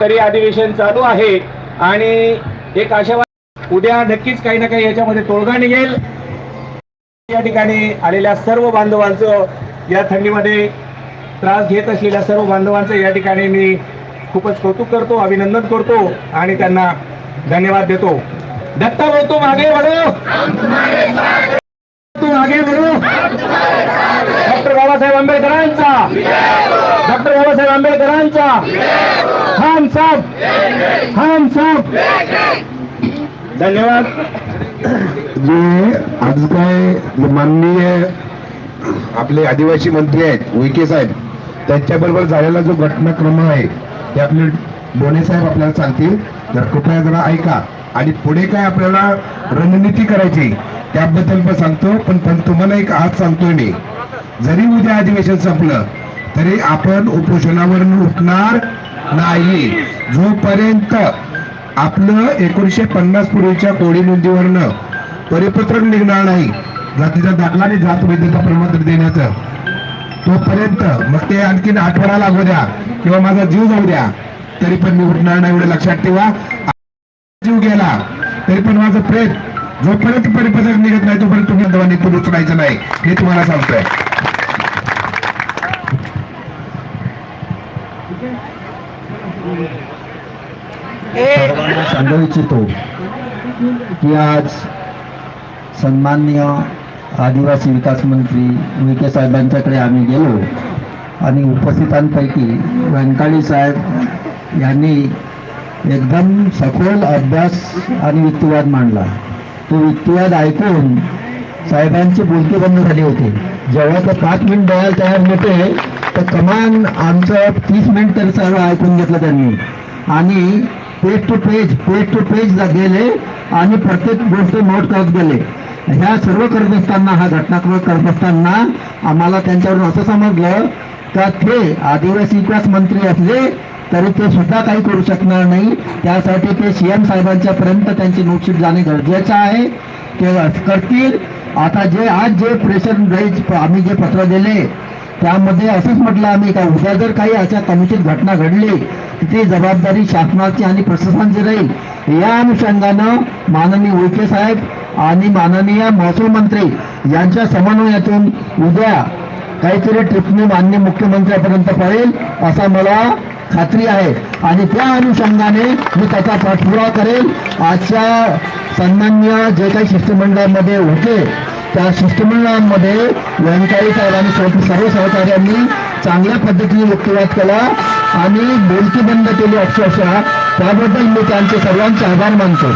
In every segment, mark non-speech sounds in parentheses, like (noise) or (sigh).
तरी अधिवेशन चालू आहे. आणि एक आशावाद उद्या नक्कीच काही ना काही याच्यामध्ये तोडगा निघेल. या ठिकाणी आलेल्या सर्व बांधवांचं या थंडीमध्ये त्रास घेत असलेल्या सर्व बांधवांचं या ठिकाणी मी खूपच कौतुक करतो अभिनंदन करतो आणि त्यांना धन्यवाद देतो. दत्ता बोलतो मागे म्हणू तू मागे म्हणू डॉक्टर बाबासाहेब आंबेडकरांचा. डॉक्टर बाबासाहेब आंबेडकरांचा. हम सब। हम सब। धन्यवाद। जे आज काय माननीय आपले आदिवासी मंत्री आहेत उईके साहेब त्यांच्याबरोबर झालेला जो घटनाक्रम आहे ते आपले बोने साहेब आपल्याला सांगतील. तर कृपया जरा ऐका. आणि पुढे काय आपल्याला रणनीती करायची त्याबद्दल पण सांगतो पण पण तुम्हाला एक आज सांगतोय मी. जरी उद्या अधिवेशन संपलं तरी आपण उपोषणावर उठणार नाही. जोपर्यंत आपलं एकोणीसशे पन्नास पूर्वीच्या कोळी नोंदीवरनं परिपत्रक निघणार नाही जातीचा दाखला आणि जात वैद्यता प्रमाणपत्र देण्याचं तोपर्यंत मग ते आणखीन आठवडा लागू द्या किंवा माझा जीव जाऊ द्या तरी पण मी उठणार नाही एवढं लक्षात ठेवा. जीव गेला तरी पण माझं प्रेत जोपर्यंत परिपत्रक निघत नाही तोपर्यंत तुम्ही दवाने तो उचलायचं नाही हे तुम्हाला सांगतोय. सर्वांना सांगू इच्छितो की आज सन्माननीय आदिवासी विकास मंत्री विखे साहेबांच्याकडे आम्ही गेलो आणि उपस्थितांपैकी व्यंकाळी साहेब यांनी एकदम सखोल अभ्यास आणि युक्तिवाद मांडला. तो युक्तिवाद ऐकून साहेबांची बोलकी बंद झाली होती. जेव्हा ते पाच मिनिट द्यायला तयार नव्हते तर कमान आमचं तीस मिनिट तरी सर्व ऐकून घेतलं त्यांनी. आणि page to page page to page गेले आणि प्रत्येक गोष्ट नोट करत गेले. ह्या सर्व करत असताना हा घटनाक्रम करत असताना आम्हाला त्यांच्यावरून असं समजलं का ते आदिवासी विकास मंत्री असले तरी ते सुद्धा काही करू शकणार नाही. त्यासाठी ते सी एम साहेबांच्या पर्यंत त्यांची नोटशीट जाणे गरजेचं आहे. ते करतील. आता जे आज जे प्रेशर आम्ही जे पत्र दिले त्यामध्ये असंच म्हटलं आम्ही का उद्या जर काही अशा कमिटीत घटना घडली ती जबाबदारी शासनाची आणि प्रशासनाची राहील. या अनुषंगानं माननीय उईके साहेब आणि माननीय महसूल मंत्री यांच्या समन्वयातून उद्या काहीतरी टिप्पणी मान्य मुख्यमंत्र्यापर्यंत पडेल असा मला खात्री आहे. आणि त्या अनुषंगाने मी त्याचा पाठपुरावा करेल. आजच्या सन्मान्य जे काही शिष्टमंडळामध्ये होते त्या शिष्टमंडळामध्ये व्यंकाळी साहेबांनी सर्व सर्व सहकार्यांनी चांगल्या पद्धतीने युक्तिवाद केला आणि बोलकी बंद केली अक्षरशः. त्याबद्दल मी त्यांचे सर्वांचे आभार मानतो.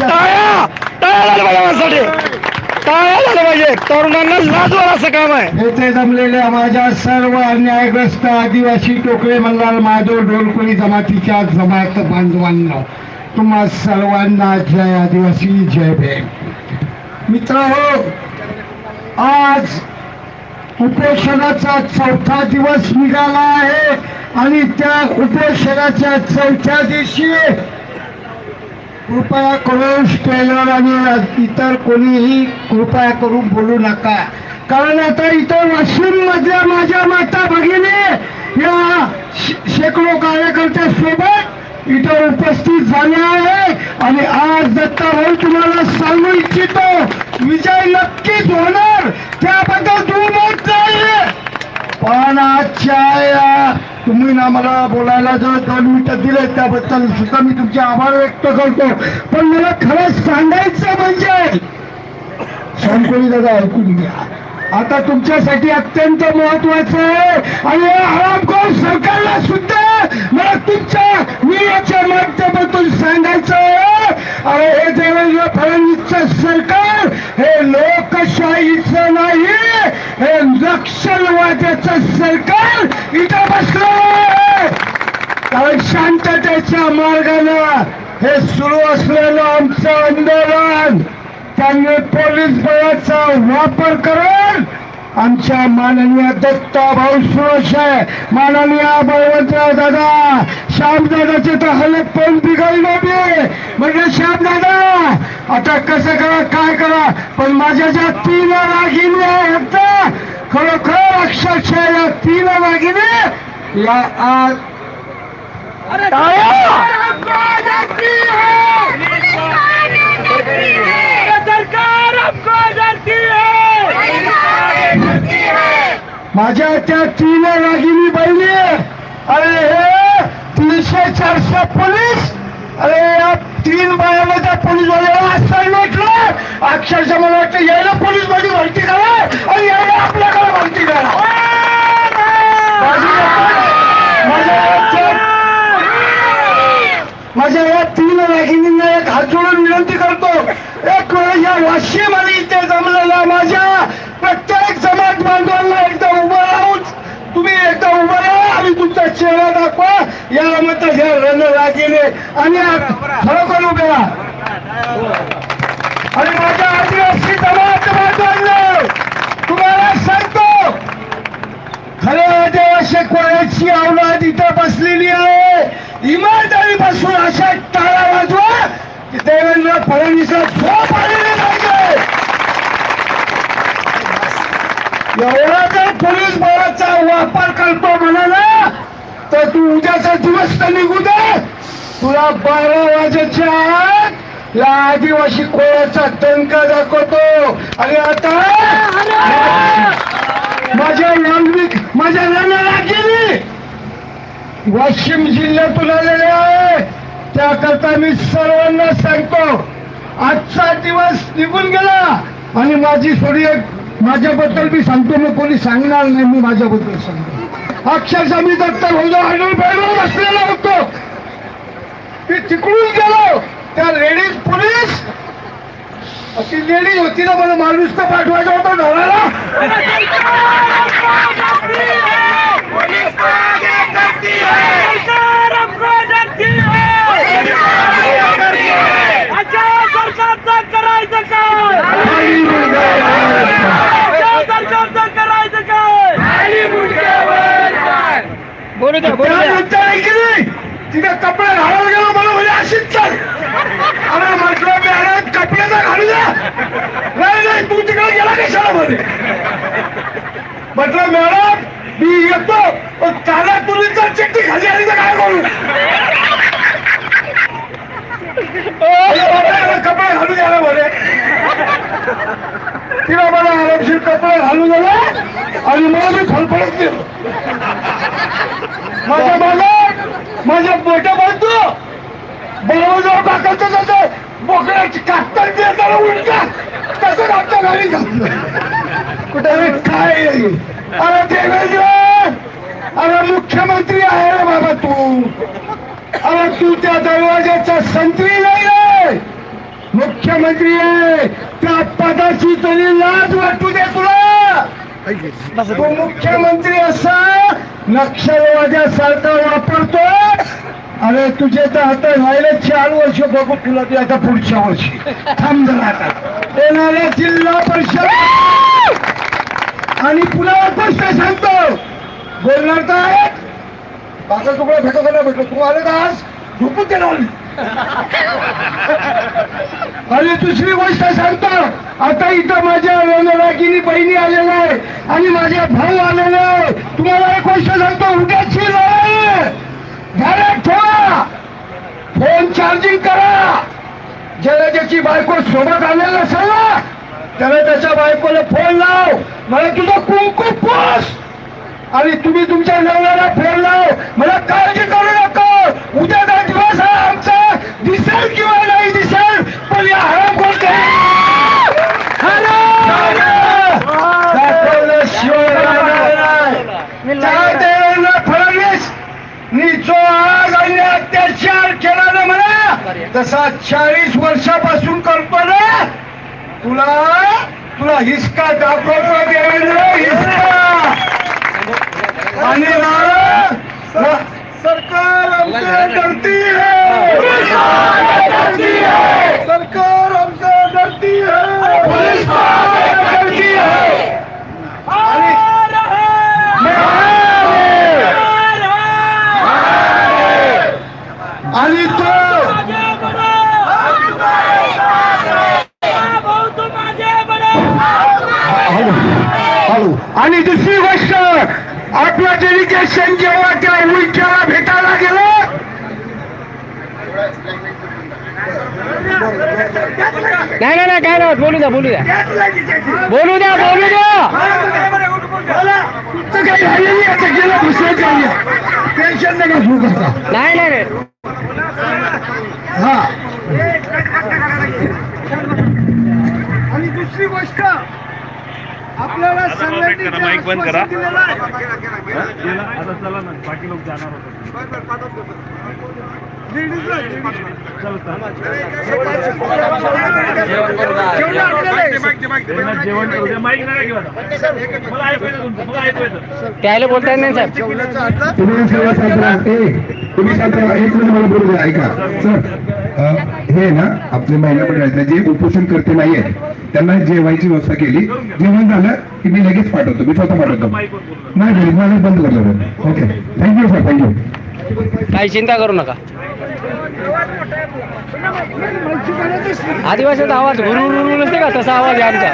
टाळ्या! टाळ्या टाळ्या झालं पाहिजे. तरुणांना लाजवर असं काम आहे. येथे जमलेल्या माझ्या सर्व अन्यायग्रस्त आदिवासी टोकळे मल्हार माधव ढोलकोळी जमातीच्या जमात बांधवांना तुम्हा सर्वांना जय आदिवासी जय भीम. मित्र आज उपोषणाचा चौथा दिवस निघाला आहे आणि त्या उपोषणाच्या चौथ्या दिवशी कृपया करून स्टेलर आणि इतर कोणीही कृपया करून बोलू नका. कारण आता इथं वाशिम मधल्या माझ्या माता भगिनी या शेकडो कार्यकर्त्या सोबत इथं उपस्थित झाले आहे आणि आज दत्ता भाऊ तुम्हाला सांगू इच्छितो विजय नक्कीच होणार. त्याबद्दल दुमत नाही पण आजच्या या तुम्ही ना मला बोलायला जर दोन मिनिटं दिले त्याबद्दल सुद्धा मी तुमचे आभार व्यक्त करतो. पण मला खरंच सांगायचं म्हणजे शांतोळी दादा ऐकून घ्या. आता तुमच्यासाठी अत्यंत महत्वाचं आहे आणि हा हरामखोर सरकारला सुद्धा मला तुमच्या मीडियाच्या माध्यमातून सांगायचं आहे. हे देवेंद्र फडणवीसचं सरकार हे लोकशाहीचं नाही हे नक्षलवाद्याचं सरकार इथं बसलं कारण शांततेच्या मार्गानं हे सुरू असलेलं आमचं आंदोलन त्यांनी पोलीस बळाचा वापर करून आमच्या माननीय दत्ता भाऊ सुरश आहे माननीय बळवंतराव दादा श्याम दादाचे तर हालत पण बिघडलो बी. म्हणजे श्याम दादा आता कसं करा काय करा? पण माझ्या ज्या तीन रागिनी आहेत खरोखर अक्षरशः या तीन रागिनी या आज माझ्या त्या तीन रागिनी बहिणी. अरे हे तीनशे चारशे पोलीस. अरे या तीन बायाला त्या पोलीस वाल्याला असं म्हटलं. अक्षरशः मला वाटतं यायला पोलीसमध्ये भरती करा आणि यायला आपल्याकडे भरती करा माझ्या या- तीन रागिनींना एक हात जोडून विनंती करतो. एक वेळ या वाशिम आणि इथे जमलेल्या माझ्या प्रत्येक समाज बांधवांना तुमचा चेहरा दाखवा. याला या हे ह्या रणरागिने आणि खरोखर उभे आणि माझ्या आदिवासी समाज बांधवांना तुम्हाला सांगतो खरे आदिवासी कोणाची औलाद इथं बसलेली आहे? इमानदारीपासून अशा टाळा वाजवा की देवेंद्र फडणवीसला झोप आलेली पाहिजे एवढा जर पोलीस बळाचा वापर करतो म्हणा तर तू उद्याचा दिवस तर निघू दे. तुला बारा वाजेच्या आत या आदिवासी कोळ्याचा टंका दाखवतो. आणि आता माझ्या नागरिक माझ्या लग्नाला गेली. वाशिम जिल्ह्यातून आलेले आहे. त्याकरता मी सर्वांना सांगतो आजचा दिवस निघून गेला. आणि माझी थोडी एक माझ्याबद्दल मी सांगतो मग कोणी सांगणार नाही मी माझ्याबद्दल सांगतो. अक्षरशः मी दत्तर होतो आडून बेडवर बसलेलो होतो. मी तिकडून गेलो. त्या लेडीज पोलीस ती लेडीज होती ना मला माणूस तर पाठवायचा होता घराला. करायचं काय सरकारचं करायचं काय बोलू द्या बोलू द्या. त्यानंतर आहे की नाही, तिथे कपडे घालायला गेलो मला म्हणजे अशीच चाल. अरे म्हटलं मी अरे तर घालू द्या. नाही नाही तू तिकडे गेला कशाला मध्ये म्हटलं मॅडम मी येतो पण ताजा तुरीचा चिठ्ठी खाली आली तर काय करू? कपडे घालू द्या ना मध्ये तिला मला आरामशीर कपडे घालू दिला आणि मला मी फलफडत गेलो माझ्या मालक माझ्या मोठ्या बाजू बरोबर बोकड्याची देताना उलटा आमच्या घरी घातलं कुठे काय? अरे देवेंद्र अरे मुख्यमंत्री आहे रे बाबा तू. अरे तू त्या दरवाजाचा संत्री नाही रे. मुख्यमंत्री आहे. त्या पदाची तरी लाज वाटू दे तुला. तो मुख्यमंत्री असा नक्षलवाद्यासारखा वापरतो अरे तुझे तर आता राहिले चार वर्ष बघू तुला ते आता पुढच्या वर्षी. थांब जरा आता. येणाऱ्या जिल्हा परिषद आणि पुन्हा गोष्ट सांगतो. बोलणार काय माझा तुकडा भेटतो का नाही भेटतो तू आले का आज झोपून देणार (laughs) आणि दुसरी गोष्ट सांगतो आता इथं माझ्या रणरागिनी बहिणी आलेल्या आहे आणि माझ्या भाऊ आलेले आहे. तुम्हाला एक गोष्ट सांगतो उद्याची लढाई. घरात ठेवा. फोन चार्जिंग करा. ज्याला ज्याची बायको सोबत आलेलं असेल ना त्याला त्याच्या बायकोला फोन लाव. मला तुझं कुंकू पोस. आणि तुम्ही तुमच्या नवऱ्याला फोन लाव. मला काळजी करू नका. उद्याचा दिवस हा आमचा. दिसेल किंवा नाही दिसेल पण या हराम फडणवीस. मी जो आज आणि अत्याचार केला ना मला तसा चाळीस वर्षापासून करतो ना. तुला तुला हिसका दाखवतो देवेंद्र हिसका. आणि सरकार हमसे डरती है. है सरकार हमसे है डरती है हॅलो हॅलो आणि दुसरी गोष्ट आपलं डेलिगेशन जेव्हा त्या उलट्याला भेटायला गेलं नाही नाही बोलू द्या बोलू द्या. बोलू द्या बोलू द्या. आता टेन्शन नाही नाही. हा. आणि दुसरी गोष्ट आपल्याला संघटनेचा आता चला ना बाकी लोक जाणार होते त्याला बोलता येत नाही साहेब. तुम्ही सर्व तुम्ही एक मिनिट मला बोलू द्या ऐका सर हे ना आपले महिला मंडळातले जे उपोषण करते नाहीये त्यांना जेवायची व्यवस्था केली. जेवण झालं की मी लगेच पाठवतो. मी स्वतः पाठवतो. नाही माझं मला बंद करतो. ओके. थँक्यू सर थँक्यू काही चिंता करू नका. आदिवासीचा आवाज गुरु नसते का? तसा आवाज आहे आमचा.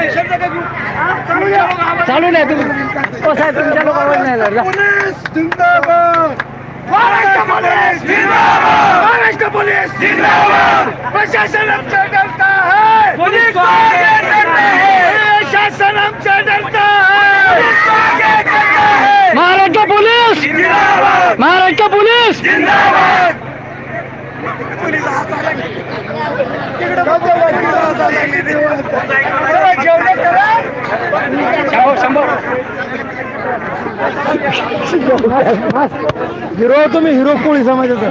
चालू नाही तुम्ही. हो साहेब तुमच्या लोक आवाज नाही झाला. महाराष्ट्र पोलीस जिंदाबाद! महाराष्ट्र पोलीस जिंदाबाद! प्रशासन आमचा डरता है। पुलिस हैं प्रशासन आमचा डरता है पुलिस को आगे करता है महाराष्ट्र पोलीस जिंदाबाद महाराष्ट्र पोलीस जिंदाबाद तिकडे बघा, तिकडे बघा. जेवढे करा शंभर शंभर हिरो तुम्ही हिरो कोळी समाजाचा.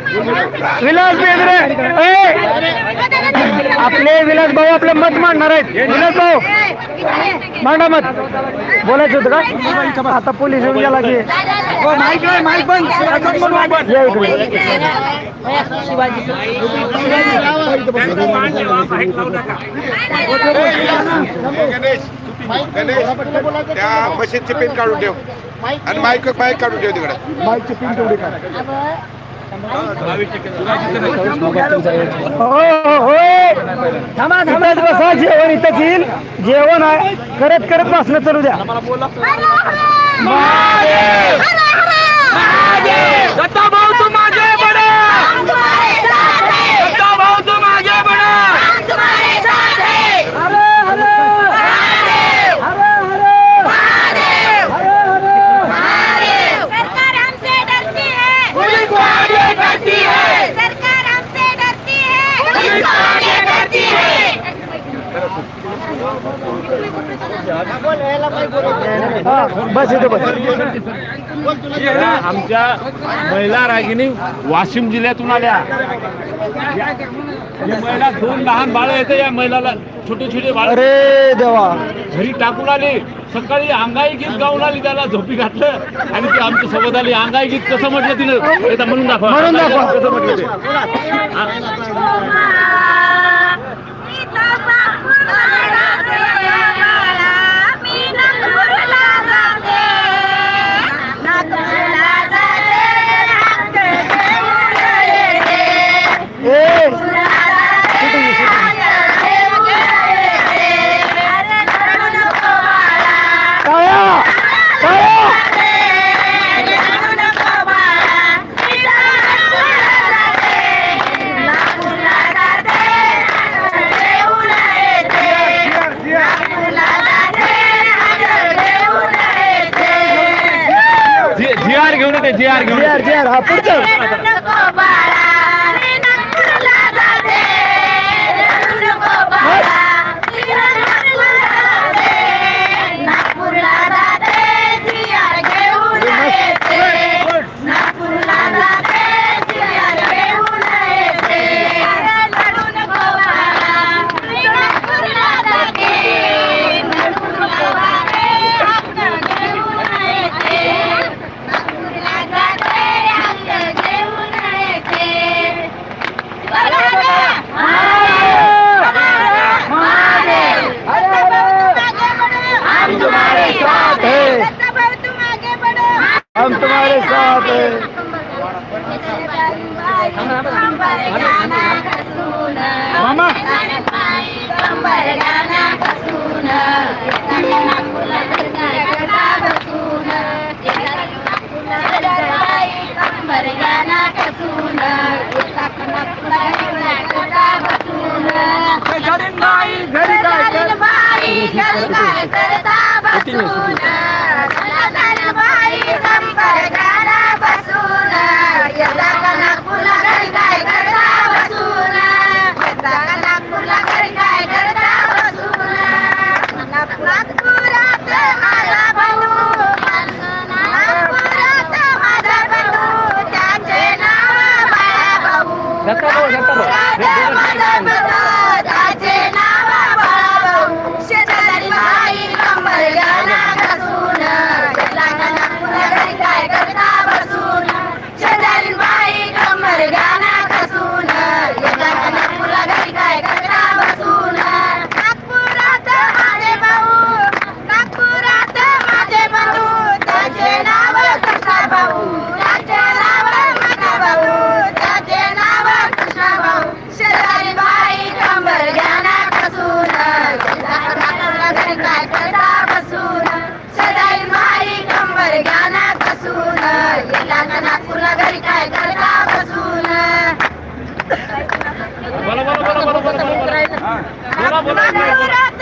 विलास बेंद्रे! आपले विलास भाऊ आपले मत मांडणार आहेत. विलास भाऊ मांडा मत. बोलायचं होतं का? आता पोलीस येऊन गेला की. गणेश त्या मशीनची पिन काढून ठेव. आणि माईक माईक काढून ठेव तिकडे. हो हो हो थांबा थांबा बसा जेवण इथंच येईल जेवण आहे करत करत बसलं चालू द्या दत्ता भाऊ तू मागे बडा दत्ता भाऊ तू मागे बडा हरे हरे सरकार हमसे डरती है पुलिस को आगे करती है सरकार हमसे डरती है पुलिस को आगे करती है हा, बस इथं बस आमच्या महिला रागिनी वाशिम जिल्ह्यातून आल्या. या महिला दोन लहान बाळ येते या महिलाला. छोटे छोटे बाळ. अरे देवा. घरी टाकून आली. सकाळी अंगाई गीत गाऊन आली त्याला झोपी घातलं. आणि ती आमच्यासोबत आली. अंगाई गीत कसं म्हटलं तिनं? एकदा म्हणून दाखवा. म्हणून दाखवा. कसं म्हटलं ते मी नागपूरला जाते नागपूरला जाते नागपूरला येते. ए टाळ्या टाळ्या जी आर घेऊन येते जी आर घेऊन जी आर जी आर. हा पुढचं नागपूरला जाते सियार घेऊन येते नागपूरला जाते सियार घेऊन येते लढू नको बाळा मी नागपूरला शेजारीन बाई घरी काय कर बाई घरी काय करता? बसून बाई कंबर गाणा बसून येता का नागपूरला घरी काय करता बसून येता का नागपूरला घरी काय करता बसून नागपुरात माझा बंधू नागपुरात माझा बंधू त्याचे नाव बाळा भाऊ दत्ता भाऊ, दत्ता भाऊ. नागपुरात माझा बंधू त्याचे नाव बाळा भाऊ शेजारी बाई कंबर गाणा घासून येता का नागपूरला घरी काय करता बसून शेजारी बाई कंबर गाणा घासून येता का नागपूरला घरी काय करता बसून नागपुरात माझे भाऊ नागपुरात माझे भाऊ त्याचे नाव कृष्णा भाऊ त्याचे नाव माझा भाऊ त्याचे नाव कृष्णा भाऊ शेजारी बाई कंबर गाणा कसून नागपूरला घरी काय करता बसून शेजारी बाई कंबर गाणा कसून येला का नागपूरला घरी काय करता बसून नागपुरात